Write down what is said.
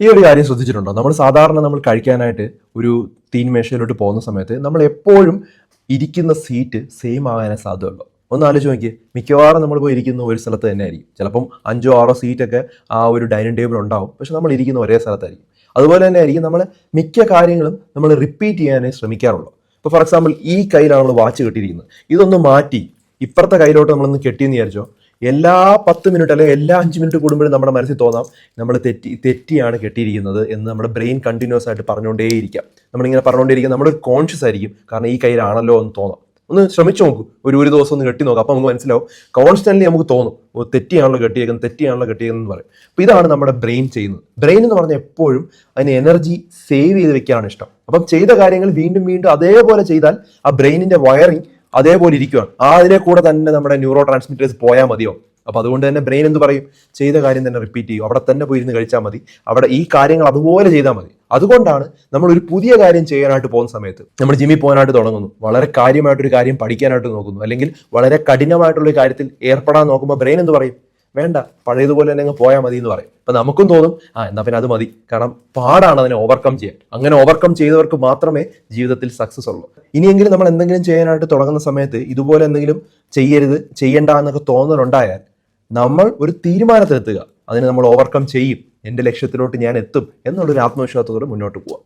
ഈ ഒരു കാര്യം ശ്രദ്ധിച്ചിട്ടുണ്ടോ? നമ്മൾ സാധാരണ നമ്മൾ കഴിക്കാനായിട്ട് ഒരു തീൻമേശയിലോട്ട് പോകുന്ന സമയത്ത് നമ്മൾ എപ്പോഴും ഇരിക്കുന്ന സീറ്റ് സെയിം ആകാനേ സാധ്യതയുള്ളൂ. ഒന്ന് ആലോചിച്ച് നോക്കിയേ മിക്കവാറും നമ്മൾ പോയി ഇരിക്കുന്ന ഒരു സ്ഥലത്ത് തന്നെ ആയിരിക്കും ചിലപ്പം അഞ്ചോ ആറോ സീറ്റൊക്കെ ആ ഒരു ഡൈനിങ് ടേബിൾ ഉണ്ടാവും. പക്ഷെ നമ്മൾ ഇരിക്കുന്ന ഒരേ സ്ഥലത്തായിരിക്കും. അതുപോലെ തന്നെ ആയിരിക്കും നമ്മൾ മിക്ക കാര്യങ്ങളും നമ്മൾ റിപ്പീറ്റ് ചെയ്യാനേ ശ്രമിക്കാറുള്ളൂ. ഇപ്പോൾ ഫോർ എക്സാമ്പിൾ ഈ കയ്യിലാണ് നമ്മൾ വാച്ച് കെട്ടിയിരിക്കുന്നത്. ഇതൊന്ന് മാറ്റി ഇപ്പുറത്തെ കയ്യിലോട്ട് നമ്മളൊന്ന് കെട്ടിയെന്ന് വിചാരിച്ചോ എല്ലാ പത്ത് മിനിറ്റ് അല്ലെങ്കിൽ എല്ലാ അഞ്ച് മിനിറ്റ് കൂടുമ്പോഴും നമ്മുടെ മനസ്സിൽ തോന്നാം നമ്മൾ തെറ്റി തെറ്റിയാണ് കെട്ടിയിരിക്കുന്നത് എന്ന് നമ്മുടെ ബ്രെയിൻ കണ്ടിന്യൂസ് ആയിട്ട് പറഞ്ഞുകൊണ്ടേയിരിക്കാം. നമ്മളിങ്ങനെ പറഞ്ഞുകൊണ്ടേയിരിക്കും. നമ്മൾ കോൺഷ്യസ് ആയിരിക്കും. കാരണം ഈ കയ്യിലാണല്ലോ എന്ന് തോന്നാം. ഒന്ന് ശ്രമിച്ചു നോക്കൂ. ഒരു ഒരു ദിവസം ഒന്ന് കെട്ടി നോക്കാം. അപ്പോൾ നമുക്ക് മനസ്സിലാവും. കോൺസ്റ്റന്റ്ലി നമുക്ക് തോന്നും. തെറ്റിയാണല്ലോ കെട്ടിയേക്കുന്നത് തെറ്റിയാണല്ലോ കെട്ടിയേക്കുന്നത് എന്ന് പറയും. അപ്പോൾ ഇതാണ് നമ്മുടെ ബ്രെയിൻ ചെയ്യുന്നത്. ബ്രെയിൻ എന്ന് പറഞ്ഞാൽ എപ്പോഴും അതിന് എനർജി സേവ് ചെയ്ത് വെക്കാനാണ് ഇഷ്ടം. അപ്പം ചെയ്ത കാര്യങ്ങൾ വീണ്ടും വീണ്ടും അതേപോലെ ചെയ്താൽ ആ ബ്രെയിനിന്റെ വയറിങ് അതേപോലെ ഇരിക്കുകയാണ് ആ അതിലെ കൂടെ തന്നെ നമ്മുടെ ന്യൂറോ ട്രാൻസ്മിറ്റേഴ്സ് പോയാൽ മതിയോ? അപ്പോൾ അതുകൊണ്ട് തന്നെ ബ്രെയിൻ എന്ത് പറയും? ചെയ്ത കാര്യം തന്നെ റിപ്പീറ്റ് ചെയ്യും. അവിടെ തന്നെ പോയി ഇരുന്ന് കഴിച്ചാൽ മതി. അവിടെ ഈ കാര്യങ്ങൾ അതുപോലെ ചെയ്താൽ മതി. അതുകൊണ്ടാണ് നമ്മൾ ഒരു പുതിയ കാര്യം ചെയ്യാനായിട്ട് പോകുന്ന സമയത്ത് നമ്മൾ ജിമ്മിൽ പോകാനായിട്ട് തുടങ്ങുന്നു. വളരെ കാര്യമായിട്ടൊരു കാര്യം പഠിക്കാനായിട്ട് നോക്കുന്നു. അല്ലെങ്കിൽ വളരെ കഠിനമായിട്ടുള്ള കാര്യത്തിൽ ഏർപ്പെടാൻ നോക്കുമ്പോൾ ബ്രെയിൻ എന്ത് പറയും? വേണ്ട പഴയതുപോലെ തന്നെ അങ്ങ് പോയാൽ മതി എന്ന് പറയും. അപ്പൊ നമുക്കും തോന്നും ആ എന്നാ പിന്നെ അത് മതി. കാരണം പാടാണ് അതിനെ ഓവർകം ചെയ്യാൻ. അങ്ങനെ ഓവർകം ചെയ്തവർക്ക് മാത്രമേ ജീവിതത്തിൽ സക്സസ് ഉള്ളൂ. ഇനിയെങ്കിലും നമ്മൾ എന്തെങ്കിലും ചെയ്യാനായിട്ട് തുടങ്ങുന്ന സമയത്ത് ഇതുപോലെ എന്തെങ്കിലും ചെയ്യരുത് ചെയ്യണ്ട എന്നൊക്കെ തോന്നലുണ്ടായാൽ നമ്മൾ ഒരു തീരുമാനത്തിലെത്തുക. അതിനെ നമ്മൾ ഓവർകം ചെയ്യും. എന്റെ ലക്ഷ്യത്തിലോട്ട് ഞാൻ എത്തും എന്നുള്ളൊരു ആത്മവിശ്വാസത്തോടെ മുന്നോട്ട് പോവാം.